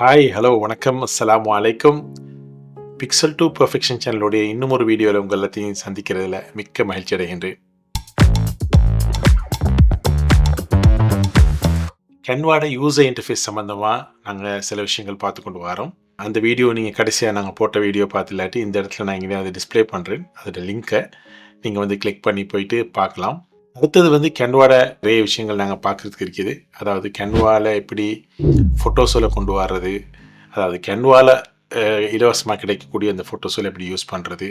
Hi hello வணக்கம். அஸ்ஸலாமு அலைக்கும் பிக்சல் டூ பர்ஃபெக்ஷன் சேனலுடைய இன்னும் ஒரு வீடியோவில் உங்கள் எல்லாத்தையும் சந்திக்கிறதுல மிக்க மகிழ்ச்சி அடைகின்றேன். கன்வாட யூசர் இன்டர்ஃபேஸ் சம்மந்தமாக நாங்கள் சில விஷயங்கள் பார்த்து கொண்டு வரோம். அந்த வீடியோ நீங்கள் கடைசியாக நாங்கள் போட்ட வீடியோ பார்த்து இல்லாட்டி இந்த இடத்துல நான் இங்கே அதை டிஸ்ப்ளே பண்ணுறேன் அதோட லிங்க்கை நீங்கள் வந்து கிளிக் பண்ணி போயிட்டு பார்க்கலாம். அடுத்தது வந்து கென்வாட நிறைய விஷயங்கள் நாங்கள் பார்க்குறதுக்கு இருக்குது. அதாவது கென்வாவில் எப்படி ஃபோட்டோஸில் கொண்டு வர்றது அதாவது கென்வாவில் இலவசமாக கிடைக்கக்கூடிய அந்த ஃபோட்டோஸில் எப்படி யூஸ் பண்ணுறது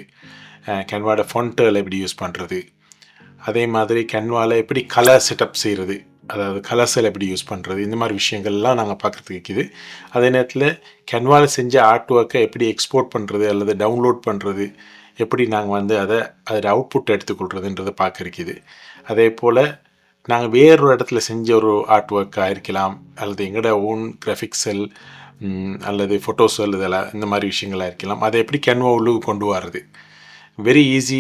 கென்வாட ஃபண்ட்டில் எப்படி யூஸ் பண்ணுறது அதே மாதிரி கென்வாவில் எப்படி கலர் செட்டப் செய்கிறது அதாவது கலர்ஸில் எப்படி யூஸ் பண்ணுறது இந்த மாதிரி விஷயங்கள்லாம் நாங்கள் பார்க்குறதுக்கு இருக்குது. அதே நேரத்தில் கென்வாவில் செஞ்ச ஆர்ட் ஒர்க்கை எப்படி எக்ஸ்போர்ட் பண்ணுறது அல்லது டவுன்லோட் பண்ணுறது எப்படி நாங்கள் வந்து அதை அதில் அவுட்புட் எடுத்துக்கொள்கிறதுன்றதை பார்க்க இருக்குது அதே போல் நாங்கள் வேறொரு இடத்துல செஞ்ச ஒரு ஆர்ட் ஒர்க்காக இருக்கலாம் அல்லது எங்களோட ஓன் கிராஃபிக்ஸல் அல்லது ஃபோட்டோஸல் இதெல்லாம் இந்த மாதிரி விஷயங்களாக இருக்கலாம். அதை எப்படி கேன்வா உள்ளுக்கு கொண்டு வர்றது? வெரி ஈஸி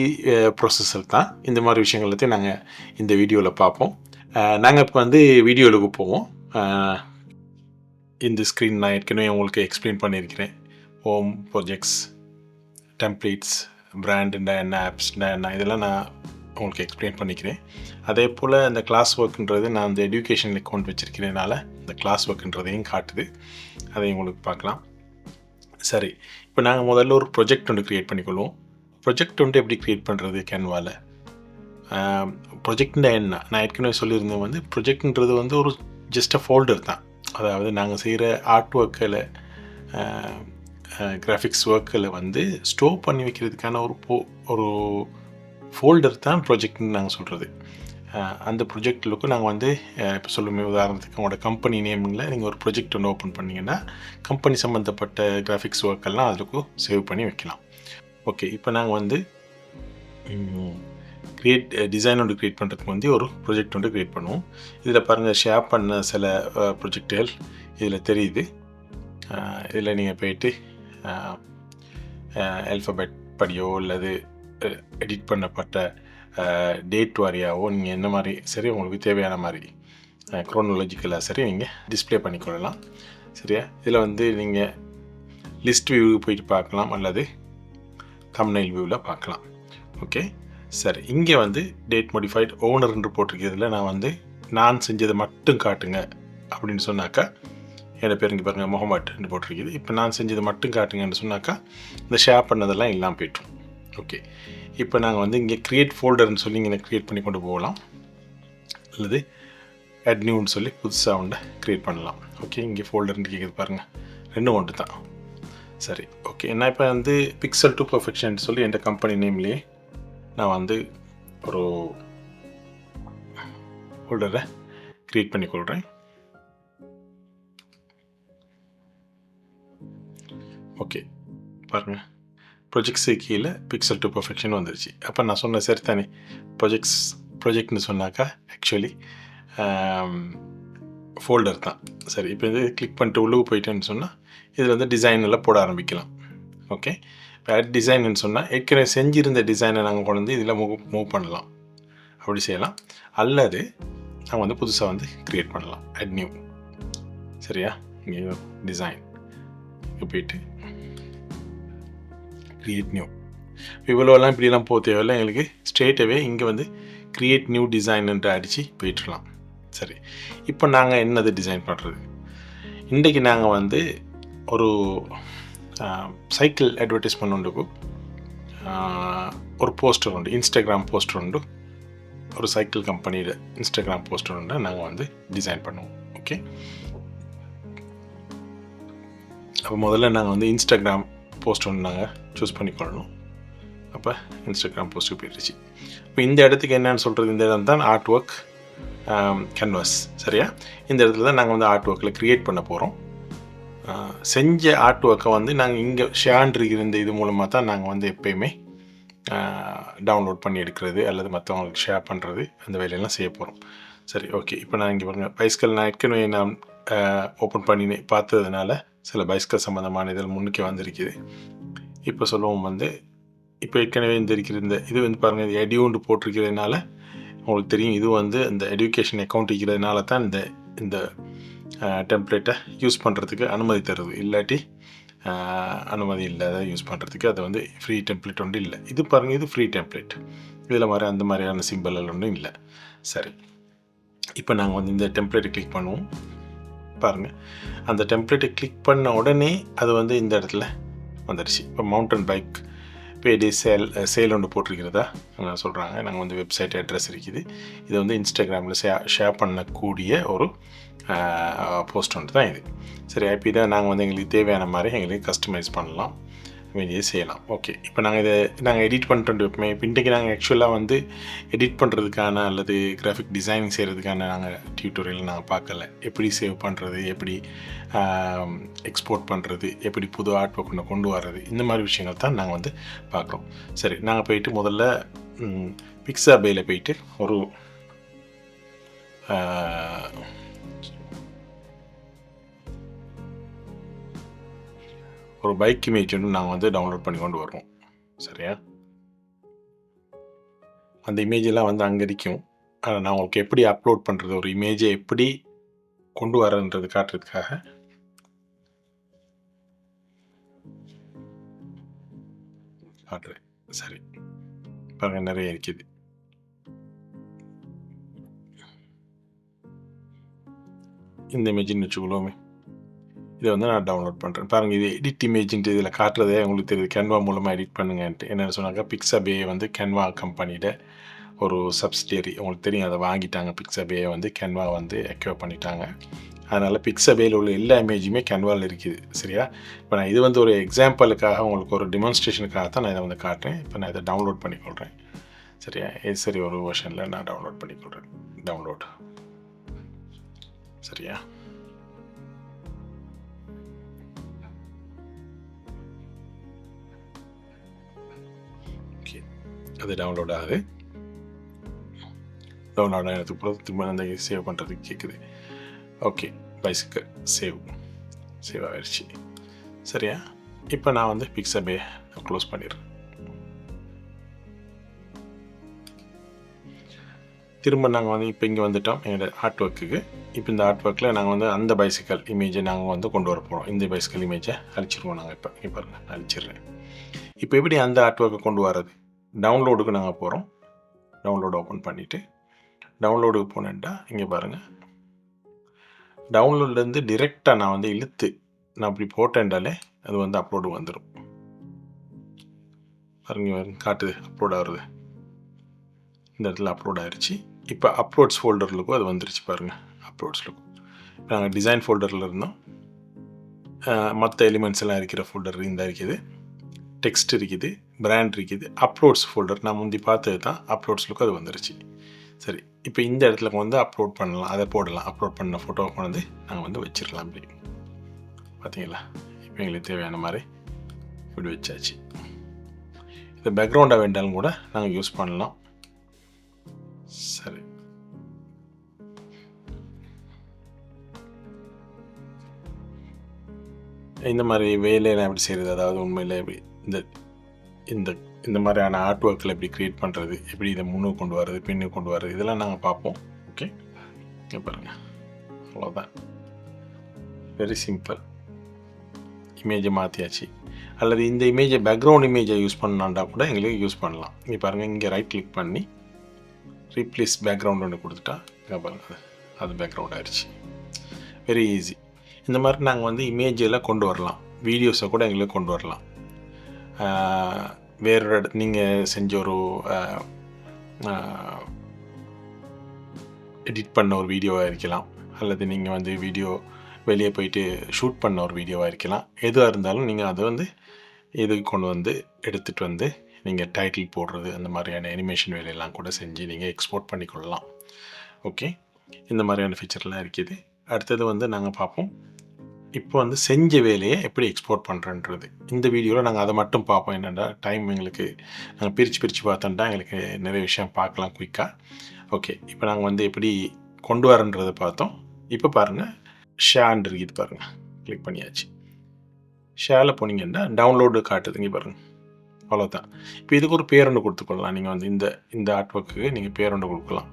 ப்ரொசஸர் தான். இந்த மாதிரி விஷயங்கள் எல்லாத்தையும் நாங்கள் இந்த வீடியோவில் பார்ப்போம். நாங்கள் இப்போ வந்து வீடியோவுக்கு போவோம். இந்த ஸ்க்ரீன் நான் ஏற்கனவே உங்களுக்கு எக்ஸ்பிளைன் பண்ணியிருக்கிறேன். ஹோம் ப்ராஜெக்ட்ஸ் டெம்ப்ளேட்ஸ் பிராண்டுண்டா என்ன ஆப்ஸ் என்ன இதெல்லாம் நான் உங்களுக்கு எக்ஸ்பிளைன் பண்ணிக்கிறேன். அதே போல் இந்த கிளாஸ் ஒர்க்குன்றது நான் அந்த எஜுகேஷன் அக்கௌண்ட் வச்சுருக்கிறதுனால இந்த கிளாஸ் ஒர்க்குன்றதையும் காட்டுது. அதையும் உங்களுக்கு பார்க்கலாம். சரி இப்போ நாங்கள் முதல்ல ஒரு ப்ரொஜெக்ட் ஒன்று க்ரியேட் பண்ணிக்கொள்வோம். ப்ரொஜெக்ட் ஒன்று எப்படி க்ரியேட் பண்ணுறது கேன்வாவில் ப்ரொஜெக்ட்னா என்ன? நான் ஏற்கனவே சொல்லியிருந்தேன் வந்து ப்ரொஜெக்ட்ன்றது வந்து ஒரு ஜஸ்ட் அ ஃபோல்டர் தான். அதாவது நாங்கள் செய்கிற ஆர்ட் ஒர்க்கில் கிராஃபிக்ஸ் ஒர்க்கில் வந்து ஸ்டோர் பண்ணி வைக்கிறதுக்கான ஒரு போ ஒரு ஃபோல்டர் தான் ப்ரொஜெக்ட்னு நாங்கள் சொல்கிறது அந்த ப்ரொஜெக்டுக்கு நாங்கள் வந்து இப்போ சொல்லுமே உதாரணத்துக்கு உங்களோட கம்பெனி நேமில் நீங்கள் ஒரு ப்ரொஜெக்ட் ஒன்று ஓப்பன் பண்ணீங்கன்னா கம்பெனி சம்மந்தப்பட்ட கிராஃபிக்ஸ் ஒர்க்கெல்லாம் அதுக்கும் சேவ் பண்ணி வைக்கலாம். ஓகே இப்போ நாங்கள் வந்து க்ரியேட் டிசைன் ஒன்று க்ரியேட் பண்ணுறதுக்கு வந்து ஒரு ப்ரொஜெக்ட் ஒன்று க்ரியேட் பண்ணுவோம். இதில் பாருங்கள் ஷேர் பண்ண சில ப்ரொஜெக்டுகள் இதில் தெரியுது. இதில் நீங்கள் போயிட்டு ஆல்ஃபபெட் படியோ அல்லது எடிட் பண்ணப்பட்ட டேட் வாரியாவோ நீங்கள் என்ன மாதிரி சரி உங்களுக்கு தேவையான மாதிரி க்ரோனாலஜிக்கலாக சரி நீங்கள் டிஸ்ப்ளே பண்ணிக்கொள்ளலாம் சரியா? இதில் வந்து நீங்கள் லிஸ்ட் வியூ போயிட்டு பார்க்கலாம் அல்லது தம்னைல் வியூவில் பார்க்கலாம். ஓகே சரி இங்கே வந்து டேட் மோடிஃபைட் ஓனர்ன்னு போட்டிருக்கிறதுல நான் வந்து நான் செஞ்சதை மட்டும் காட்டுங்க அப்படின்னு சொன்னாக்கா என்னோட பேர் இங்கே பாருங்கள் முகமட்னு போட்டிருக்குது. இப்போ நான் செஞ்சது மட்டும் காட்டுங்கன்னு சொன்னாக்கா இந்த ஷேர் பண்ணதெல்லாம் இல்லாமல் போய்ட்டும் ஓகே இப்போ நாங்கள் வந்து இங்கே க்ரியேட் ஃபோல்டர்னு சொல்லி இங்கே க்ரியேட் பண்ணி கொண்டு போகலாம். அல்லது add நியூன்னு சொல்லி புதுசாக ஒன்றை க்ரியேட் பண்ணலாம். ஓகே இங்கே ஃபோல்டர்னு கேட்குது பாருங்கள் ரெண்டும் ஒன்று தான். சரி ஓகே நான் இப்போ வந்து பிக்சல் டு பர்ஃபெக்ஷன் சொல்லி என் கம்பெனி நேம்லேயே நான் வந்து ஒரு ஃபோல்டரை க்ரியேட் பண்ணி கொள்கிறேன் ஓகே. பாருங்கள் ப்ரொஜெக்ட்ஸு கீழே பிக்சல் டு பர்ஃபெக்ஷன் வந்துருச்சு. அப்போ நான் சொன்ன சரி தானே. ப்ரொஜெக்ட்ஸ் ப்ரொஜெக்ட்னு சொன்னாக்கா ஆக்சுவலி ஃபோல்டர் தான். சரி இப்போ இது கிளிக் பண்ணிட்டு உள்ளுக்கு போயிட்டேன்னு சொன்னால் இதில் வந்து டிசைன் எல்லாம் போட ஆரம்பிக்கலாம். ஓகே? இப்போ ஆட் டிசைன்னு சொன்னால் ஏற்கனவே செஞ்சிருந்த டிசைனை நாங்கள் கொண்டு வந்து இதில் மூவ் மூவ் பண்ணலாம். அப்படி செய்யலாம். அல்லது நாங்கள் வந்து புதுசாக வந்து க்ரியேட் பண்ணலாம். அட் நியூ சரியா? இங்கே டிசைன் இங்கே போயிட்டு க்ரியேட் நியூ இவ்வளோலாம் இப்படிலாம் போக தேவையில்ல எங்களுக்கு ஸ்ட்ரெயிட்டவே இங்கே வந்து க்ரியேட் நியூ டிசைன்ன்ற அடித்து போயிட்டுருலாம் சரி. இப்போ நாங்கள் என்னது டிசைன் பண்ணுறது இன்றைக்கி நாங்கள் வந்து ஒரு சைக்கிள் அட்வர்டைஸ்மெண்ட் உண்டு ஒரு போஸ்டர் உண்டு இன்ஸ்டாகிராம் போஸ்டர் உண்டு. ஒரு சைக்கிள் கம்பெனியில் இன்ஸ்டாகிராம் போஸ்டர் உண்டு நாங்கள் வந்து டிசைன் பண்ணுவோம். ஓகே அப்போ முதல்ல நாங்கள் வந்து இன்ஸ்டாகிராம் போஸ்ட் ஒன்று நாங்கள் சூஸ் பண்ணிக்கொள்ளணும். அப்போ இன்ஸ்டாகிராம் போஸ்ட்டு போயிடுச்சு இப்போ இந்த இடத்துக்கு என்னன்னு சொல்கிறது இந்த இடம் தான் ஆர்ட் ஒர்க் கேன்வாஸ் சரியா? இந்த இடத்துல தான் நாங்கள் வந்து ஆர்ட் ஒர்க்கில் க்ரியேட் பண்ண போகிறோம் செஞ்ச ஆர்ட் ஒர்க்கை வந்து நாங்கள் இங்கே ஷேன் இருந்த இந்த இது மூலமாக தான் நாங்கள் வந்து எப்பயுமே டவுன்லோட் பண்ணி எடுக்கிறது அல்லது மற்றவங்களுக்கு ஷேர் பண்ணுறது அந்த வேலையெல்லாம் செய்ய போகிறோம் சரி ஓகே இப்போ நான் இங்கே பாருங்கள் பைஸ்கல் நான் ஏற்கனவே நான் ஓப்பன் பண்ணி பார்த்ததுனால சில பைஸ்கல் சம்மந்தமான இதில் முன்னுக்கு வந்திருக்குது. இப்போ சொல்லுவோம் வந்து இப்போ ஏற்கனவே இந்த இருக்கிற இந்த இது வந்து பாருங்கள் இது எடியூண்டு போட்டிருக்கிறதுனால உங்களுக்கு தெரியும் இது வந்து இந்த எடுக்கேஷன் அக்கௌண்ட் இருக்கிறதுனால தான் இந்த இந்த டெம்ப்ளேட்டை யூஸ் பண்ணுறதுக்கு அனுமதி தருது. இல்லாட்டி அனுமதி இல்லாத யூஸ் பண்ணுறதுக்கு அது வந்து ஃப்ரீ டெம்ப்ளேட் ஒன்று இல்லை. இது பாருங்கள் இது ஃப்ரீ டெம்ப்ளேட் இதில் மாதிரி அந்த மாதிரியான சிம்பிள் ஒன்றும் இல்லை. சரி. இப்போ நாங்கள் வந்து இந்த டெம்ப்ளேட்டை கிளிக் பண்ணுவோம். பாருங்கள் அந்த டெம்ப்ளேட்டை கிளிக் பண்ண உடனே அது வந்து இந்த இடத்துல வந்துடுச்சு இப்போ மவுண்டன் பைக் பேடி சேல் சேல் ஒன்று போட்டிருக்கிறதா? சொல்கிறாங்க நாங்கள் வந்து வெப்சைட் அட்ரஸ் இருக்குது. இது வந்து இன்ஸ்டாகிராமில் ஷே ஷேர் பண்ணக்கூடிய ஒரு போஸ்ட் ஒன்று தான் இது. சரி இப்போ இதை நாங்கள் வந்து எங்களுக்கு தேவையான மாதிரி எங்களுக்கு கஸ்டமைஸ் பண்ணலாம். வேண்டியது செய்யலாம். ஓகே இப்போ நாங்கள் இதை நாங்கள் எடிட் பண்ணிட்டு வைப்போமே இப்போ இன்றைக்கி நாங்கள் ஆக்சுவலாக வந்து எடிட் பண்ணுறதுக்கான அல்லது கிராஃபிக் டிசைனிங் செய்கிறதுக்கான நாங்கள் டியூட்டோரியல் நாங்கள் பார்க்கல. எப்படி சேவ் பண்ணுறது எப்படி எக்ஸ்போர்ட் பண்ணுறது எப்படி புது ஆர்ட் ஒர்க் கொண்டு வர்றது இந்த மாதிரி விஷயங்கள் தான் நாங்கள் வந்து பார்க்குறோம். சரி நாங்கள் போயிட்டு முதல்ல பிக்ஸாபேயில் போயிட்டு ஒரு ஒரு பைக் இமேஜ் நாங்கள் வந்து டவுன்லோட் பண்ணி கொண்டு வரோம் சரியா? அந்த இமேஜெல்லாம் வந்து அங்கே இருக்கும். அதை நான் உங்களுக்கு எப்படி அப்லோட் பண்ணுறது ஒரு இமேஜை எப்படி கொண்டு வரன்றது காட்டுறதுக்காக காட்டுறேன். சரி. பாருங்க நிறைய இருக்குது. இந்த இமேஜின்னு வச்சுக்கொள்வோமே. இதை வந்து நான் டவுன்லோட் பண்ணுறேன் பாருங்கள் இது எடிட் இமேஜ்ன்ட்டு இதில் காட்டுறதே உங்களுக்கு தெரியுது. கேன்வா மூலமாக எடிட் பண்ணுங்கன்ட்டு. என்னென்னு சொன்னாங்க பிக்ஸபே வந்து கேன்வா கம்பெனியோட ஒரு சப்சிடியரி உங்களுக்கு தெரியும் அதை வாங்கிட்டாங்க. பிக்ஸபே வந்து கேன்வா வந்து எக்யூர் பண்ணிட்டாங்க. அதனால் பிக்ஸபேயில் உள்ள எல்லா இமேஜுமே கேன்வாவில் இருக்குது. சரியா? இப்போ நான் இது வந்து ஒரு எக்ஸாம்பிளுக்காக உங்களுக்கு ஒரு டிமான்ஸ்ட்ரேஷனுக்காக தான் நான் இதை வந்து காட்டுறேன். இப்போ நான் இதை டவுன்லோட் பண்ணிக்கொள்கிறேன் சரியா? இது சரி ஒரு வருஷனில் நான் டவுன்லோட் பண்ணிக்கொள்கிறேன் டவுன்லோட் சரியா? அது டவுன்லோட் ஆகுது டவுன்லோட் ஆகிறதுக்கு அப்புறம் திரும்ப அந்த சேவ் பண்ணுறதுக்கு கேட்குது ஓகே பைசிக்கல் சேவ் சேவ் ஆகிடுச்சு சரியா? இப்போ நான் வந்து பிக்ஸபே க்ளோஸ் பண்ணிடுறேன். திரும்ப நாங்கள் வந்து இப்போ இங்கே வந்துட்டோம். எங்களோட ஆர்ட் ஒர்க்குக்கு இப்போ இந்த ஆர்ட் ஒர்க்கில் நாங்கள் வந்து அந்த பைசிக்கல் இமேஜை நாங்கள் வந்து கொண்டு வர போகிறோம் இந்த பைசிக்கல் இமேஜை அழிச்சிருவோம் நாங்கள் இப்போ. இங்கே பாருங்கள் அழிச்சிடுறேன். இப்போ எப்படி அந்த ஆர்ட் ஒர்க்கை கொண்டு வரது டவுன்லோடுக்கு நாங்கள் போகிறோம் டவுன்லோடு ஓப்பன் பண்ணிவிட்டு டவுன்லோடுக்கு போனேன்டா இங்கே பாருங்கள் டவுன்லோட்லேருந்து டிரெக்டாக நான் வந்து இழுத்து நான் அப்படி போட்டேன்டாலே அது வந்து அப்லோடு வந்துடும் பாருங்க பாருங்க, காட்டுது அப்லோட் ஆகுறது. இந்த இடத்துல அப்லோட் ஆயிருச்சு. இப்போ அப்லோட்ஸ் ஃபோல்டர்லுக்கும் அது வந்துருச்சு பாருங்கள் அப்லோட்ஸ்லுக்கும் நாங்கள் டிசைன் ஃபோல்டரில் இருந்தோம். மற்ற எலிமெண்ட்ஸ் எல்லாம் இருக்கிற ஃபோல்டர் இந்த இருக்குது. டெக்ஸ்ட் இருக்குது பிராண்ட் இருக்குது அப்லோட்ஸ் ஃபோல்டர் நான் முந்தி பார்த்தது தான் அப்லோட்ஸ்லுக்கும் அது வந்துருச்சு. சரி இப்போ இந்த இடத்துல வந்து அப்லோட் பண்ணலாம் அதை போடலாம். அப்லோட் பண்ண ஃபோட்டோவை கொண்டு வந்து நாங்கள் வந்து வச்சிடலாம் இப்படி. பார்த்தீங்களா? இப்போ எங்களுக்கு தேவையான மாதிரி இப்படி வச்சாச்சு. இது பேக்ரவுண்டாக வேண்டாலும் கூட நாங்கள் யூஸ் பண்ணலாம். சரி. இந்த மாதிரி வேலையெல்லாம் எப்படி செய்கிறது அதாவது உண்மையில் எப்படி இந்த இந்த இந்த மாதிரியான ஆர்ட் ஒர்க்கில் எப்படி க்ரியேட் பண்ணுறது எப்படி இதை முன்னுக்கு கொண்டு வர்றது பின்னு கொண்டு வர்றது இதெல்லாம் நாங்கள் பார்ப்போம். ஓகே இங்கே பாருங்கள் அவ்வளோதான் வெரி சிம்பிள் இமேஜை மாற்றியாச்சு அல்லது இந்த இமேஜை பேக்ரவுண்ட் இமேஜை யூஸ் பண்ணாண்டா கூட எங்களுக்கு யூஸ் பண்ணலாம். இங்கே பாருங்கள் இங்கே ரைட் கிளிக் பண்ணி ரீப்ளேஸ் பேக்ரவுண்ட் ஒன்று கொடுத்துட்டா இங்கே பாருங்கள் அது அது பேக்ரவுண்ட் ஆயிடுச்சு. வெரி ஈஸி இந்த மாதிரி நாங்கள் வந்து இமேஜ் எல்லாம் கொண்டு வரலாம். வீடியோஸை கூட எங்களுக்கு கொண்டு வரலாம். வேறொரு இடத்து நீங்கள் செஞ்ச ஒரு எடிட் பண்ண ஒரு வீடியோவாக இருக்கலாம். அல்லது நீங்கள் வந்து வீடியோ வெளியே போயிட்டு ஷூட் பண்ண ஒரு வீடியோவாக இருக்கலாம். எதுவாக இருந்தாலும் நீங்கள் அதை வந்து இதுக்கு கொண்டு வந்து எடுத்துகிட்டு வந்து நீங்கள் டைட்டில் போடுறது அந்த மாதிரியான அனிமேஷன் வேலையெல்லாம் கூட செஞ்சு நீங்கள் எக்ஸ்போர்ட் பண்ணிக்கொள்ளலாம். ஓகே இந்த மாதிரியான ஃபீச்சர்லாம் இருக்குது. அடுத்தது வந்து நாங்கள் பார்ப்போம். இப்போ வந்து செஞ்ச வேலையை எப்படி எக்ஸ்போர்ட் பண்ணுறன்றது இந்த வீடியோவில் நாங்கள் அதை மட்டும் பார்ப்போம். என்னென்னா டைம் எங்களுக்கு நாங்கள் பிரித்து பிரித்து பார்த்தோன்டா எங்களுக்கு நிறைய விஷயம் பார்க்கலாம் குயிக்காக ஓகே இப்போ நாங்கள் வந்து எப்படி கொண்டு வரன்றதை பார்த்தோம். இப்போ பாருங்கள் ஷேன் இருக்குது பாருங்கள் கிளிக் பண்ணியாச்சு. ஷேரில் போனீங்கன்னா டவுன்லோடு காட்டுதுங்க பாருங்கள் அவ்வளோதான் இப்போ இதுக்கு ஒரு பேர் ஒன்று கொடுத்துக்கொள்ளலாம். நீங்கள் வந்து இந்த இந்த ஆர்ட் ஒர்க்குக்கு நீங்கள் பேர் ஒன்று கொடுக்கலாம்.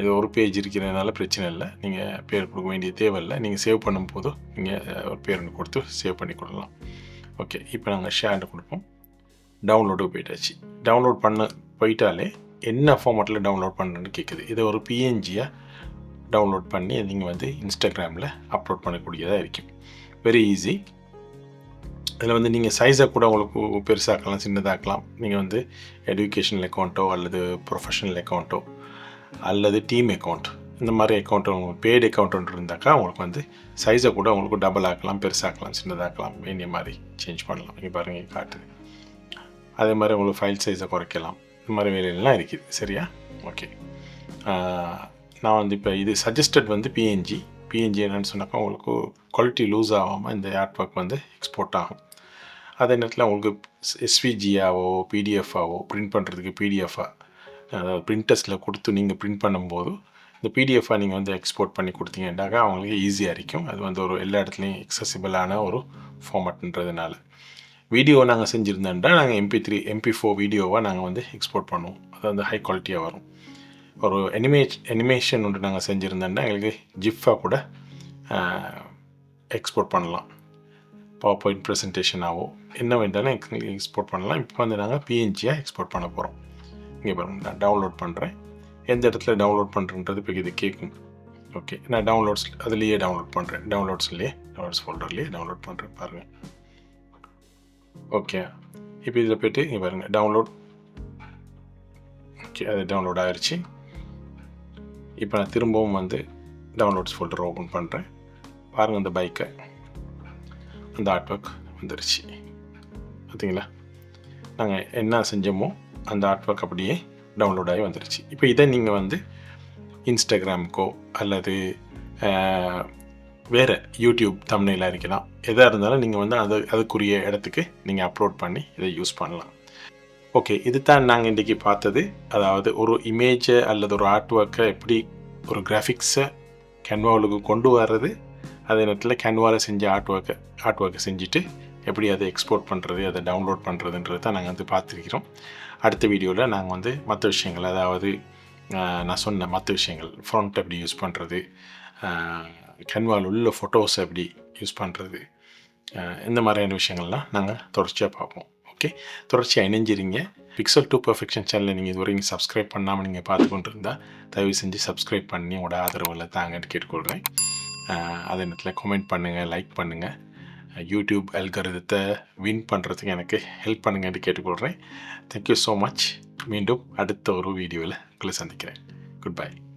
இது ஒரு பேஜ் இருக்கிறதுனால பிரச்சனை இல்லை. நீங்கள் பேர் கொடுக்க வேண்டிய தேவையில்லை. நீங்கள் சேவ் பண்ணும்போது நீங்கள் ஒரு பேர் ஒன்று கொடுத்து சேவ் பண்ணி கொள்ளலாம் ஓகே இப்போ நாங்கள் ஷேர்னு கொடுப்போம். டவுன்லோடு போயிட்டாச்சு. டவுன்லோட் பண்ண போயிட்டாலே என்ன ஃபார்மேட்டில் டவுன்லோட் பண்ணுன்னு கேட்குது. இதை ஒரு பிஎன்ஜியாக டவுன்லோட் பண்ணி நீங்கள் வந்து இன்ஸ்டாகிராமில் அப்லோட் பண்ணக்கூடியதாக இருக்கும். வெரி ஈஸி இதில் வந்து நீங்கள் சைஸை கூட உங்களுக்கு பெருசாக்கலாம் சின்னதாக்கலாம். நீங்கள் வந்து எஜுகேஷனல் அக்கௌண்ட்டோ அல்லது ப்ரொஃபஷனல் அக்கௌண்ட்டோ அல்லது டீம் அக்கௌண்ட் இந்த மாதிரி அக்கௌண்ட் உங்களுக்கு பெய்டு அக்கௌண்ட் இருந்தாக்கா உங்களுக்கு வந்து சைஸை கூட உங்களுக்கு டபுள் ஆக்கலாம் பெருசாக்கலாம் சின்னதாக்கலாம் வேண்டிய மாதிரி சேஞ்ச் பண்ணலாம். இங்கே பாருங்கள் காட்டுது. அதே மாதிரி உங்களுக்கு ஃபைல் சைஸை குறைக்கலாம். இந்த மாதிரி வேலையெல்லாம் இருக்குது. சரியா? ஓகே நான் வந்து இப்போ இது சஜஸ்டட் வந்து பிஎன்ஜி பிஎன்ஜி என்னென்னு சொன்னாக்கா உங்களுக்கு குவாலிட்டி லூஸ் ஆகாமல் இந்த ஆர்ட் ஒர்க் வந்து எக்ஸ்போர்ட் ஆகும். அதே நேரத்தில் உங்களுக்கு எஸ்விஜியாவோ பிடிஎஃபாவோ பிரிண்ட் பண்ணுறதுக்கு பிடிஎஃபாக அதாவது பிரிண்டர்ஸில் கொடுத்து நீங்கள் பிரிண்ட் பண்ணும்போது இந்த பிடிஎஃபை நீங்கள் வந்து எக்ஸ்போர்ட் பண்ணி கொடுத்தீங்கன்னாக்கா அவங்களுக்கு ஈஸியாக இருக்கும். அது வந்து ஒரு எல்லா இடத்துலையும் எக்ஸசிபிளான ஒரு ஃபார்மட்ன்றதுனால வீடியோ நாங்கள் செஞ்சுருந்தோம்னா நாங்கள் எம்பி த்ரீ எம்பி ஃபோர் வீடியோவாக நாங்கள் வந்து எக்ஸ்போர்ட் பண்ணுவோம். அது வந்து ஹை குவாலிட்டியாக வரும். ஒரு அனிமேட் அனிமேஷன் ஒன்று நாங்கள் செஞ்சுருந்தோன்னா எங்களுக்கு ஜிஃபாக கூட எக்ஸ்போர்ட் பண்ணலாம். பவர் பாயிண்ட் ப்ரெசன்டேஷனாகவோ என்ன வேண்டாலும் எங்களுக்கு எக்ஸ்போர்ட் பண்ணலாம். இப்போ வந்து நாங்கள் பிஎன்ஜியாக எக்ஸ்போர்ட் பண்ண போகிறோம் இங்கே பாருங்கள் நான் டவுன்லோட் பண்ணுறேன் எந்த இடத்துல டவுன்லோட் பண்ணுறன்றது இப்போ இது கேட்கும் ஓகே நான் டவுன்லோட்ஸ் அதுலேயே டவுன்லோட் பண்ணுறேன் டவுன்லோட்ஸ்லேயே டவுன்லோட்ஸ் ஃபோல்டர்லேயே டவுன்லோட் பண்ணுறேன் பாருங்கள் ஓகே இப்போ இதில் போய்ட்டு இங்கே பாருங்கள் டவுன்லோட் ஓகே அது டவுன்லோட் ஆகிடுச்சு இப்போ நான் திரும்பவும் வந்து டவுன்லோட்ஸ் ஃபோல்டர் ஓப்பன் பண்ணுறேன் பாருங்கள் அந்த பைக்கை அந்த ஆர்ட் ஒர்க் வந்துருச்சு. பார்த்தீங்களா நாங்கள் என்ன செஞ்சோமோ அந்த ஆர்ட் ஒர்க் அப்படியே டவுன்லோட் ஆகி வந்துருச்சு. இப்போ இதை நீங்கள் வந்து இன்ஸ்டாகிராமுக்கோ அல்லது வேறு யூடியூப் தமிழில் இருக்கலாம் எதாக இருந்தாலும் நீங்கள் வந்து அது அதுக்குரிய இடத்துக்கு நீங்கள் அப்லோட் பண்ணி இதை யூஸ் பண்ணலாம். ஓகே இது தான் நாங்கள் இன்றைக்கி பார்த்தது. அதாவது ஒரு இமேஜை அல்லது ஒரு ஆர்ட் ஒர்க்கை எப்படி ஒரு கிராஃபிக்ஸை கேன்வாவுக்கு கொண்டு வர்றது அதே நேரத்தில் கேன்வாவில் செஞ்ச ஆர்ட் ஒர்க்கை ஆர்ட் ஒர்க்கை செஞ்சுட்டு எப்படி அதை எக்ஸ்போர்ட் பண்ணுறது அதை டவுன்லோட் பண்ணுறதுன்றது தான் நாங்கள் வந்து பார்த்துருக்கிறோம். அடுத்த வீடியோவில் நாங்கள் வந்து மற்ற விஷயங்கள் அதாவது நான் சொன்ன மற்ற விஷயங்கள் ஃப்ரண்ட் எப்படி யூஸ் பண்ணுறது கன்வால் உள்ள ஃபோட்டோஸ் எப்படி யூஸ் பண்ணுறது இந்த மாதிரியான விஷயங்கள்லாம் நாங்கள் தொடர்ச்சியாக பார்ப்போம். ஓகே தொடர்ச்சியாக இணைஞ்சிருங்க. பிக்சல் டூ பர்ஃபெக்ஷன் சேனலை நீங்கள் இது வரைக்கும் சப்ஸ்கிரைப் பண்ணாமல் நீங்கள் பார்த்து கொண்டு இருந்தால் தயவு செஞ்சு சப்ஸ்கிரைப் பண்ணி உங்களோட ஆதரவில் தாங்கன்னு கேட்டுக்கொள்கிறேன். அதே நேரத்தில் கமெண்ட் பண்ணுங்கள் லைக் பண்ணுங்கள் யூடியூப் அல்கரிதத்தை வின் பண்ணுறதுக்கு எனக்கு ஹெல்ப் பண்ணுங்கன்னு கேட்டுக்கொள்கிறேன் தேங்க்யூ ஸோ மச் மீண்டும் அடுத்த ஒரு வீடியோவில் உங்களை சந்திக்கிறேன். Good bye